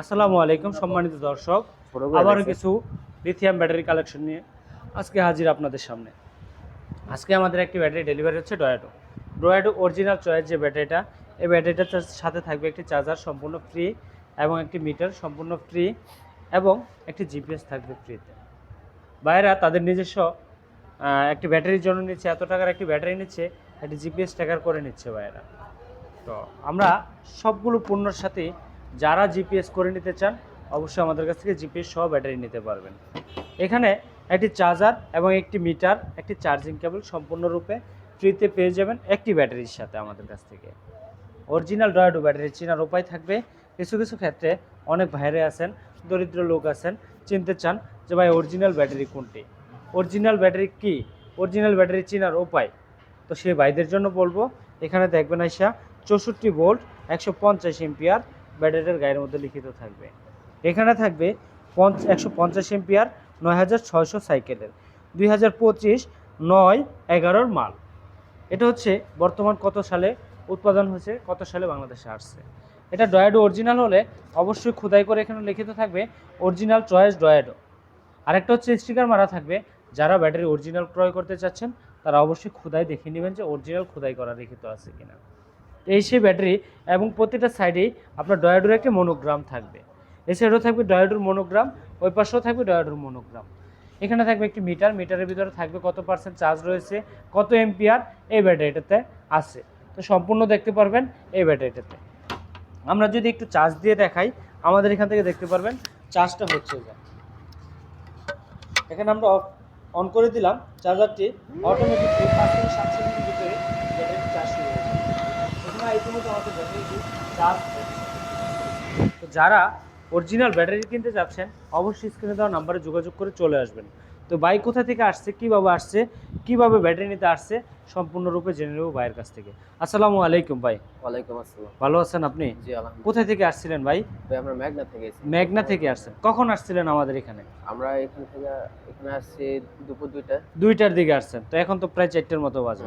আসসালামু আলাইকুম সম্মানিত দর্শক। আবারও কিছু লিথিয়াম ব্যাটারি কালেকশন নিয়ে আজকে হাজির আপনাদের সামনে। আজকে আমাদের একটি ব্যাটারি ডেলিভারি হচ্ছে ডয়াডো ডয়াডো অরিজিনাল চয়েস যে ব্যাটারিটা এই ব্যাটারিটার সাথে থাকবে একটি চার্জার সম্পূর্ণ ফ্রি এবং একটি মিটার সম্পূর্ণ ফ্রি এবং একটি জিপিএস থাকবে ফ্রিতে বাইরা তাদের নিজস্ব একটি ব্যাটারির জন্য নিচ্ছে এত টাকার একটি ব্যাটারি নিচ্ছে একটি জিপিএস ট্যাকার করে নিচ্ছে বাইরা তো আমরা সবগুলো পণ্যর সাথে যারা জিপিএস করে নিতে চান, অবশ্যই আমাদের কাছ থেকে জিপিএস সহ ব্যাটারি নিতে পারবেন। এখানে একটি চার্জার এবং একটি মিটার, একটি চার্জিং কেবল সম্পূর্ণরূপে ফ্রিতে পেয়ে যাবেন একটি ব্যাটারির সাথে আমাদের কাছ থেকে। অরিজিনাল ডয়াডো ব্যাটারি চেনার উপায় থাকবে, কিছু কিছু ক্ষেত্রে অনেক ভাইরে আছেন, দরিদ্র লোক আছেন, চিনতে চান যে ভাই অরিজিনাল ব্যাটারি কোনটি? অরিজিনাল ব্যাটারি কি? অরিজিনাল ব্যাটারি চেনার উপায়? তো সেই ভাইদের জন্য বলব, এখানে দেখবেন আইসা চৌষট্টি ভোল্ট, একশো পঞ্চাশ এম্পিয়ার ব্যাটারির গায়ের মধ্যে লিখিত থাকবে। এখানে থাকবে পঞ্চ, একশো পঞ্চাশ এম্পিয়ার, নয় হাজার ছয়শো সাইকেলের, দুই হাজার পঁচিশ, নয়, এগারোর মাল। এটা হচ্ছে বর্তমান কত সালে উৎপাদন হয়েছে, কত সালে বাংলাদেশে আসছে। এটা ডয়াডো অরিজিনাল হলে অবশ্যই খোদাই করে এখানে লিখিত থাকবে, অরিজিনাল চয়েস ডয়াডো আরেকটা হচ্ছে স্টিকার মারা থাকবে, যারা ব্যাটারি অরিজিনাল ক্রয় করতে চাচ্ছেন, তারা অবশ্যই খোদাই দেখে নেবেন যে অরিজিনাল খোদাই করা লিখিত আছে কিনা। এই সেই ব্যাটারি এবং প্রতিটা সাইডেই আপনার ডয়াডোর একটি মনোগ্রাম থাকবে। এই সাইডেও থাকবে ডয়াডোর মনোগ্রাম, ওই পাশেও থাকবে ডয়াডোর মনোগ্রাম। এখানে থাকবে একটি মিটার, মিটারের ভিতরে থাকবে কত পার্সেন্ট চার্জ রয়েছে, কত এমপিআর এই ব্যাটারিটাতে আছে। তো সম্পূর্ণ দেখতে পারবেন এই ব্যাটারিটাতে। আমরা যদি একটু চার্জ দিয়ে দেখাই, আমাদের এখান থেকে দেখতে পারবেন চার্জটা হচ্ছে এখানে। আমরা অন করে দিলাম চার্জারটি অটোমেটিকলি পাঁচ থেকে সাত সেকেন্ডের ভিতরে ব্যাটারি চার্জ শুরু তো যারা অরিজিনাল ব্যাটারি কিনতে যাচ্ছেন অবশ্যই স্ক্রিনে দেওয়া নাম্বারে যোগাযোগ করে চলে আসবেন। তো বাইক কোথা থেকে আসছে কীভাবে আসছে কীভাবে ব্যাটারি নিতে আসছে সম্পূর্ণরূপে জেনে নেব ভাইয়ের কাছ থেকে। আসসালামু আলাইকুম ভাই। ওয়ালাইকুম আসসালাম। ভালো আছেন আপনি? জি আলহামদুলিল্লাহ। কোথা থেকে আসছিলেন ভাই? ভাই আমরা মেঘনা থেকে এসেছি। মেঘনা থেকে আসছেন। কখন আসছিলেন আমাদের এখানে? আমরা এখান থেকে এখানে আসছি দুপুর দুইটা দুইটার দিকে আসছেন। তো এখন তো প্রায় চারটের মতো বাজে।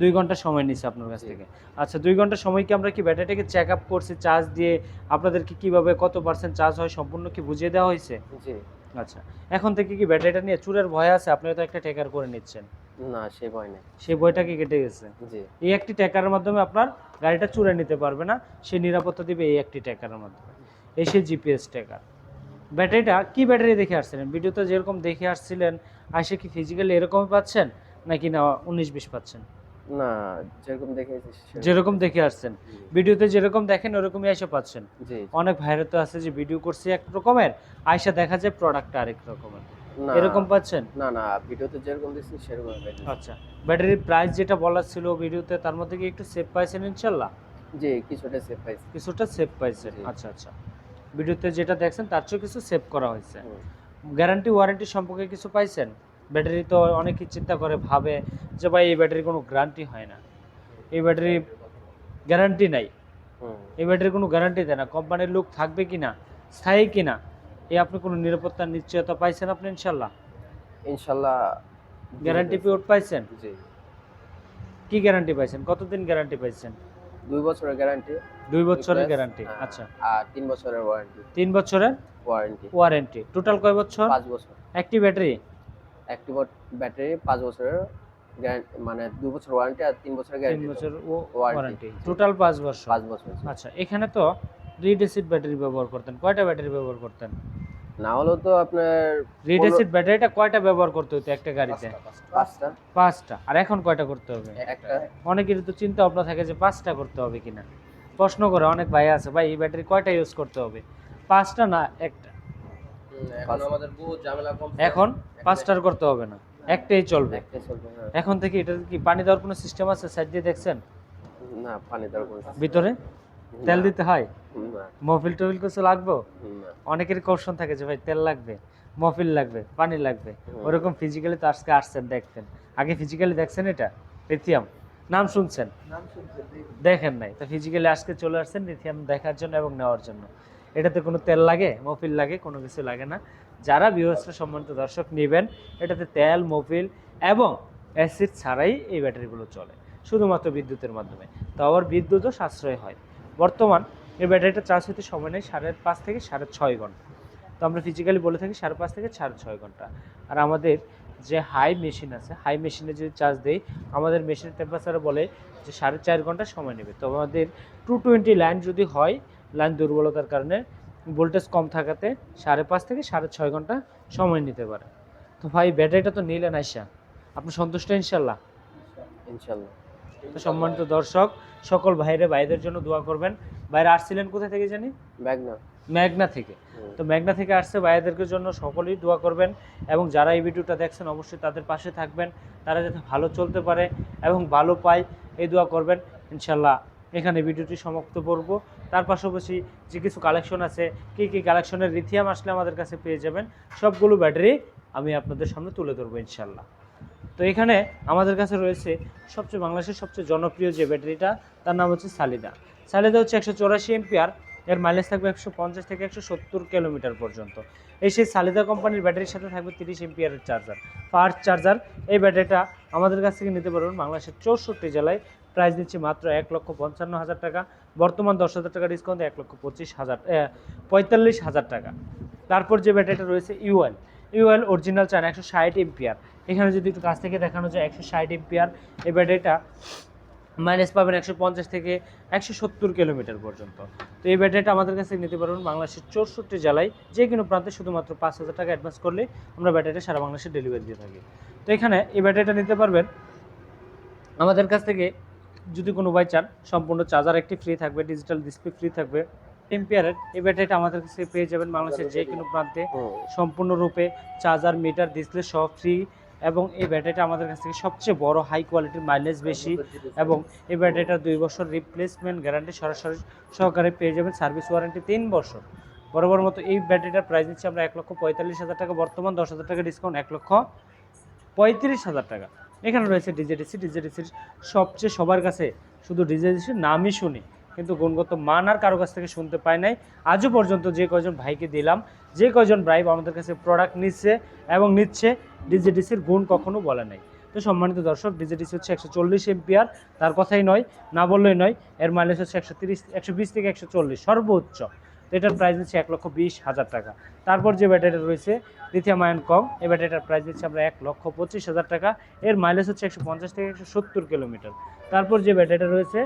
দুই ঘণ্টা সময় নিচ্ছে আপনার কাছ থেকে। আচ্ছা দুই ঘণ্টা সময় কি আমরা কি ব্যাটারিটাকে চেক আপ করছি চার্জ দিয়ে আপনাদেরকে কীভাবে কত পার্সেন্ট চার্জ হয় সম্পূর্ণ কি বুঝিয়ে দেওয়া হয়েছে? জি। আচ্ছা এখন থেকে কি ব্যাটারিটা নিয়ে চুরের ভয় আছে? আপনারা তো একটা টেকার করে নিচ্ছেন। না সে ভয় নেই। সেই বইটা কি কেটে গেছে? জি। এই একটি ট্যাকারের মাধ্যমে আপনার গাড়িটা চুরে নিতে পারবে না সে নিরাপত্তা দিবে এই একটি ট্যাকারের মাধ্যমে। এই সেই জিপিএস ট্যাকার ব্যাটারিটা কি ব্যাটারি দেখে আসছিলেন? ভিডিওতে যেরকম দেখে আসছিলেন আসে কি ফিজিক্যালি এরকমই পাচ্ছেন? নাকি না উনিশ বিশ পাচ্ছেন? না যেরকম দেখেছি যেরকম দেখে আসছেন। ভিডিওতে যেরকম দেখেন ওরকমই এসে পাচ্ছেন। অনেক ভাইরা তো আছে যে ভিডিও করছে এক রকমের আয়সা দেখা যায় প্রোডাক্টটা আরেক রকমের। এরকম পাচ্ছেন? না না ভিডিওতে যেরকম দেখছি সেরকম আচ্ছা ব্যাটারির প্রাইস যেটা বলার ছিল ভিডিওতে তার মধ্যে কি একটু সেভ পাইছেন ইনশাল্লাহ? জি কিছুটা সেফ পাইছি। কিছুটা সেভ পাইছেন আচ্ছা আচ্ছা। ভিডিওতে যেটা দেখছেন তার চেয়েও কিছু সেভ করা হয়েছে। গ্যারান্টি ওয়ারেন্টি সম্পর্কে কিছু পাইছেন? ব্যাটারি তো অনেকেই চিন্তা করে ভাবে যে ভাই এই ব্যাটারি কোনো গ্যারান্টি হয় না। এই ব্যাটারি গ্যারান্টি নাই। এই ব্যাটারি কোনো গ্যারান্টি দেয় না। কোম্পানির লোক থাকবে কি না স্থায়ী কি না এ আপনি কোনো নিরাপত্তার নিশ্চয়তা পাইছেন আপনি ইনশাল্লাহ? ইনশাল্লাহ গ্যারান্টি পিরিয়ড পাইছেন? জি। কি গ্যারান্টি পাইছেন? কতদিন গ্যারান্টি পাইছেন? দুই বছরের গ্যারান্টি দুই বছরের গ্যারান্টি আচ্ছা। আর তিন বছরের ওয়ারেন্টি তিন বছরের ওয়ারেন্টি ওয়ারেন্টি টোটাল কয় বছর? পাঁচ বছর। একটি ব্যাটারি? একটি ব্যাটারি পাঁচ বছরের মানে দু বছর ওয়ারেন্টি আর তিন বছরের তিন গ্যারান্টি বছর ওয়ারেন্টি টোটাল পাঁচ বছর। পাঁচ বছর আচ্ছা এখানে তো রিড অ্যাসিড ব্যাটারি ব্যবহার করতেন। কয়টা ব্যাটারি ব্যবহার করতেন? না হলেও তো আপনার রিড অ্যাসিড ব্যাটারিটা কয়টা ব্যবহার করতে হতো একটা গাড়িতে? পাঁচটা পাঁচটা। আর এখন কয়টা করতে হবে? একটা। অনেকেরই তো চিন্তা ভাবনা থাকে যে পাঁচটা করতে হবে কিনা। প্রশ্ন করে অনেক ভাই আছে ভাই এই ব্যাটারি কয়টা ইউজ করতে হবে? পাঁচটা না একটা। এখন পাঁচটার করতে হবে না। একটাই চলবে। একটাই চলবে হ্যাঁ। এখন থেকে এটা কি পানি দেওয়ার কোনো সিস্টেম আছে? সাইড দিয়ে দেখছেন? না পানি দেওয়ার কোনো ভিতরে? তেল দিতে হয়? মফিল টফিল কিছু লাগবে? অনেকের কৌশন থাকে যে ভাই তেল লাগবে মফিল লাগবে পানি লাগবে। ওরকম ফিজিক্যালি তো আজকে আসছেন দেখতেন আগে ফিজিক্যালি দেখছেন এটা? লিথিয়াম নাম শুনছেন? দেখেন নাই। তো ফিজিক্যালি আজকে চলে আসছেন লিথিয়াম দেখার জন্য এবং নেওয়ার জন্য। এটাতে কোনো তেল লাগে, মফিল লাগে, কোনো কিছু লাগে না। যারা বিহস্ত সম্মানিত দর্শক নেবেন, এটাতে তেল, মফিল এবং অ্যাসিড ছাড়াই এই ব্যাটারিগুলো চলে, শুধুমাত্র বিদ্যুতের মাধ্যমে। তো আবার বিদ্যুৎও সাশ্রয় হয়। বর্তমান এই ব্যাটারিটা চার্জ হতে সময় নেই সাড়ে পাঁচ থেকে সাড়ে ছয় ঘণ্টা। তো আমরা ফিজিক্যালি বলে থাকি সাড়ে পাঁচ থেকে সাড়ে ছয় ঘণ্টা। আর আমাদের যে হাই মেশিন আছে হাই মেশিনে যদি চার্জ দেই আমাদের মেশিনের টেম্পারেচারে বলে যে সাড়ে চার ঘণ্টা সময় নেবে। তো আমাদের টু টোয়েন্টি লাইন যদি হয় লাইন দুর্বলতার কারণে ভোল্টেজ কম থাকাতে সাড়ে পাঁচ থেকে সাড়ে ছয় ঘণ্টা সময় নিতে পারে। তো ভাই ব্যাটারিটা তো নিলেন আইসা। আপনি সন্তুষ্ট ইনশাল্লাহ? ইনশাল্লাহ। তো সম্মানিত দর্শক সকল ভাইরে ভাইদের জন্য দোয়া করবেন। বাইরে আসছিলেন কোথা থেকে জানি? ব্যাগ না ম্যাগনা থেকে। তো মেঘনা থেকে আসছে ভাইয়াদেরকে জন্য সকলেই দোয়া করবেন এবং যারা এই ভিডিওটা দেখছেন অবশ্যই তাদের পাশে থাকবেন। তারা যাতে ভালো চলতে পারে এবং ভালো পায় এই দোয়া করবেন। ইনশাল্লাহ এখানে ভিডিওটি সমাপ্ত করব। তার পাশাপাশি যে কিছু কালেকশন আছে কী কী কালেকশনের লিথিয়াম আসলে আমাদের কাছে পেয়ে যাবেন সবগুলো ব্যাটারি আমি আপনাদের সামনে তুলে ধরবো ইনশাল্লাহ তো এখানে আমাদের কাছে রয়েছে সবচেয়ে বাংলাদেশের সবচেয়ে জনপ্রিয় যে ব্যাটারিটা তার নাম হচ্ছে সালিদা। সালিদা হচ্ছে একশো চৌরাশি এমপিআর এর মাইলেজ থাকবে একশো পঞ্চাশ থেকে একশো সত্তর কিলোমিটার পর্যন্ত। এই সেই সালিদা কোম্পানির ব্যাটারির সাথে থাকবে তিরিশ এমপিআরের চার্জার ফাস্ট চার্জার এই ব্যাটারিটা আমাদের কাছ থেকে নিতে পারবেন বাংলাদেশের চৌষট্টি জেলায়। প্রাইস দিচ্ছি মাত্র এক লক্ষ পঞ্চান্ন হাজার টাকা। বর্তমান দশ হাজার টাকা ডিসকাউন্ট এক লক্ষ পঁচিশ হাজার পঁয়তাল্লিশ হাজার টাকা। তারপর যে ব্যাটারিটা রয়েছে ইউএল ইউএল অরিজিনাল চান একশো ষাট এমপিআর। এখানে যদি একটু কাছ থেকে দেখানো যায় একশো ষাট এমপিআর, এই ব্যাটারিটা মাইলেজ পাবেন একশো পঞ্চাশ থেকে একশো সত্তর কিলোমিটার পর্যন্ত। তো এই ব্যাটারিটা আমাদের কাছে নিতে পারবেন বাংলাদেশের চৌষট্টি জেলায় যে কোনো প্রান্তে শুধুমাত্র পাঁচ হাজার টাকা অ্যাডভান্স করলে আমরা ব্যাটারিটা সারা বাংলাদেশে ডেলিভারি দিয়ে থাকি। তো এখানে এই ব্যাটারিটা নিতে পারবেন। আমাদের কাছ থেকে যদি কোনো বাই চান সম্পূর্ণ চার্জার একটি ফ্রি থাকবে ডিজিটাল ডিসপ্লে ফ্রি থাকবে এমপিআরের এই ব্যাটারিটা আমাদের কাছে পেয়ে যাবেন বাংলাদেশের যে কোনো প্রান্তে সম্পূর্ণরূপে চার্জার মিটার ডিসপ্লে সব ফ্রি এবং এই ব্যাটারিটা আমাদের কাছ থেকে সবচেয়ে বড় হাই কোয়ালিটির মাইলেজ বেশি এবং এই ব্যাটারিটা দুই বছর রিপ্লেসমেন্ট গ্যারান্টি সরাসরি সহকারে পেয়ে যাবেন সার্ভিস ওয়ারেন্টি তিন বছর। বরাবর মতো এই ব্যাটারিটার প্রাইস দিচ্ছি আমরা এক লক্ষ পঁয়তাল্লিশ হাজার টাকা বর্তমান দশ হাজার টাকা ডিসকাউন্ট এক লক্ষ পঁয়ত্রিশ হাজার টাকা। এখানে রয়েছে ডিজেডিসি ডিজেডিসির সবচেয়ে সবার কাছে শুধু ডিজেডিসির নামই শুনি কিন্তু গুণগত মান আর কারও কাছ থেকে শুনতে পাই নাই। আজও পর্যন্ত যে কয়জন ভাইকে দিলাম যে কয়জন ভাই আমাদের কাছে প্রোডাক্ট নিচ্ছে এবং নিচ্ছে ডিজেডিসির গুণ কখনো বলে নাই। তো সম্মানিত দর্শক ডিজেডিসি হচ্ছে একশো চল্লিশ এমপিআর তার কথাই নয় না বললেই নয় এর মাইলেজ হচ্ছে একশো তিরিশ একশো বিশ থেকে একশো চল্লিশ সর্বোচ্চ। তো এটার প্রাইস হচ্ছে এক লক্ষ বিশ হাজার টাকা। তারপর যে ব্যাটারিটা রয়েছে লিথিয়াম আয়ন কম এই ব্যাটারিটার প্রাইস দিচ্ছে আমরা এক লক্ষ পঁচিশ হাজার টাকা এর মাইলেজ হচ্ছে একশো পঞ্চাশ থেকে একশো সত্তর কিলোমিটার। তারপর যে ব্যাটারিটা রয়েছে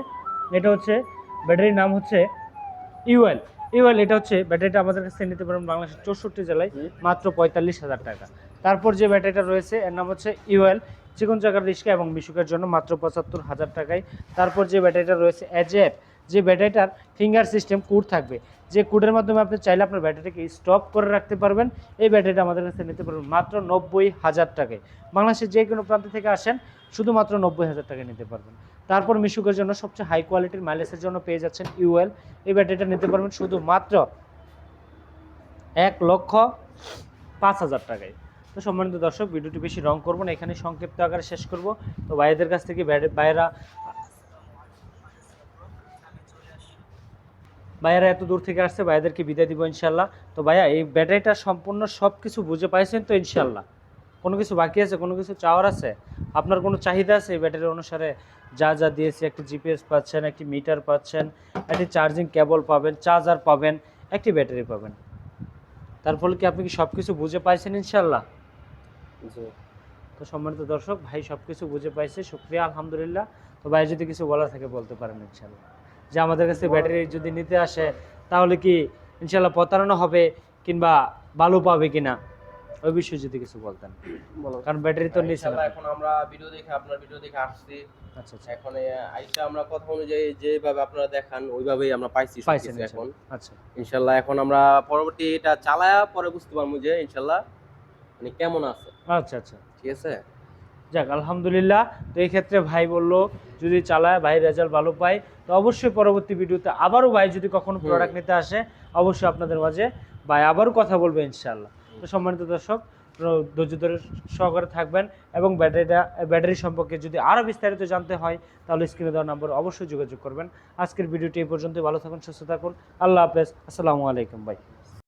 এটা হচ্ছে ব্যাটারির নাম হচ্ছে ইউএল ইউএল এটা হচ্ছে ব্যাটারিটা আমাদের কাছে নিতে পারবেন বাংলাদেশের চৌষট্টি জেলায় মাত্র পঁয়তাল্লিশ হাজার টাকা। তারপর যে ব্যাটারিটা রয়েছে, এর নাম হচ্ছে ইউএল, চিকন চাকার রিস্কা এবং মিশুকের জন্য মাত্র পঁচাত্তর হাজার টাকায়। তারপর যে ব্যাটারিটা রয়েছে এজের যে ব্যাটারিটার ফিঙ্গার সিস্টেম কুড থাকবে। যে কুডের মাধ্যমে আপনি চাইলে আপনার ব্যাটারিকে স্টপ করে রাখতে পারবেন। এই ব্যাটারিটা আমাদের কাছে নিতে পারবেন মাত্র নব্বই হাজার টাকায়। বাংলাদেশের যে কোনো প্রান্ত থেকে আসেন, শুধুমাত্র নব্বই হাজার টাকায় নিতে পারবেন। তারপর মিশুকের জন্য সবচেয়ে হাই কোয়ালিটির মাইলেজের জন্য পেয়ে যাচ্ছেন ইউএল। এই ব্যাটারিটা নিতে পারবেন শুধুমাত্র এক লক্ষ পাঁচ হাজার টাকায়। তো সম্মানিত দর্শক, ভিডিওটি বেশি রং করব না এখানে সংক্ষিপ্ত আকারে শেষ করব। তো ভাইদের কাছ থেকে ভাই- ভাইয়েরা ভাইয়েরা এত দূর থেকে আসছে ভাইয়াদেরকে বিদায় দিব ইনশাল্লাহ তো ভাইয়া, এই ব্যাটারিটা সম্পূর্ণ সব কিছু বুঝে পাইছেন তো ইনশাল্লাহ কোনো কিছু বাকি আছে? কোনো কিছু চাওয়ার আছে? আপনার কোনো চাহিদা আছে এই ব্যাটারি অনুসারে? যা যা দিয়েছি, একটি জিপিএস পাচ্ছেন, একটি মিটার পাচ্ছেন, একটি চার্জিং কেবল পাবেন, চার্জার পাবেন, একটি ব্যাটারি পাবেন। তার ফলে কি আপনি কি সব কিছু বুঝে পাইছেন ইনশাল্লাহ জি তো সম্মানিত দর্শক ভাই সব কিছু বুঝে পাইছে শুক্রিয়া আলহামদুলিল্লাহ। তো ভাই যদি কিছু বলার থাকে বলতে পারেন ইনশাল্লাহ যে আমাদের কাছে ব্যাটারি যদি নিতে আসে তাহলে কি ইনশাল্লাহ প্রতারণা হবে কিংবা ভালো পাবে কিনা? ওই বিষয়ে যদি কিছু বলতেন। বলো। কারণ ব্যাটারি তো নিচ্ছে না। এখন আমরা ভিডিও দেখে আপনার ভিডিও দেখে আসছি। আচ্ছা আচ্ছা। এখন আইসা আমরা কথা অনুযায়ী যেভাবে আপনারা দেখান ওইভাবেই আমরা পাইছি কিছু এখন। আচ্ছা। ইনশাল্লাহ এখন আমরা পরবর্তী এটা চালায়া পরে বুঝতে পারব যে ইনশাল্লাহ মানে কেমন আছে? আচ্ছা আচ্ছা। ঠিক আছে? যাক আলহামদুলিল্লাহ। তো এই ক্ষেত্রে ভাই বলল যদি চালায় ভাই রেজাল্ট ভালো পায় তো অবশ্যই পরবর্তী ভিডিওতে আবারও ভাই যদি কখনো। প্রোডাক্ট নিতে আসে অবশ্যই আপনাদের মাঝে ভাই আবারও কথা বলবে ইনশাল্লাহ তো সম্মানিত দর্শক ধৈর্য ধরে সহকারে থাকবেন এবং ব্যাটারিটা ব্যাটারি সম্পর্কে যদি আরও বিস্তারিত জানতে হয় তাহলে স্ক্রিনে দেওয়া নম্বর অবশ্যই যোগাযোগ করবেন। আজকের ভিডিওটি এই পর্যন্ত ভালো থাকুন সুস্থ থাকুন। আল্লাহ হাফেজ। আসসালামু আলাইকুম ভাই।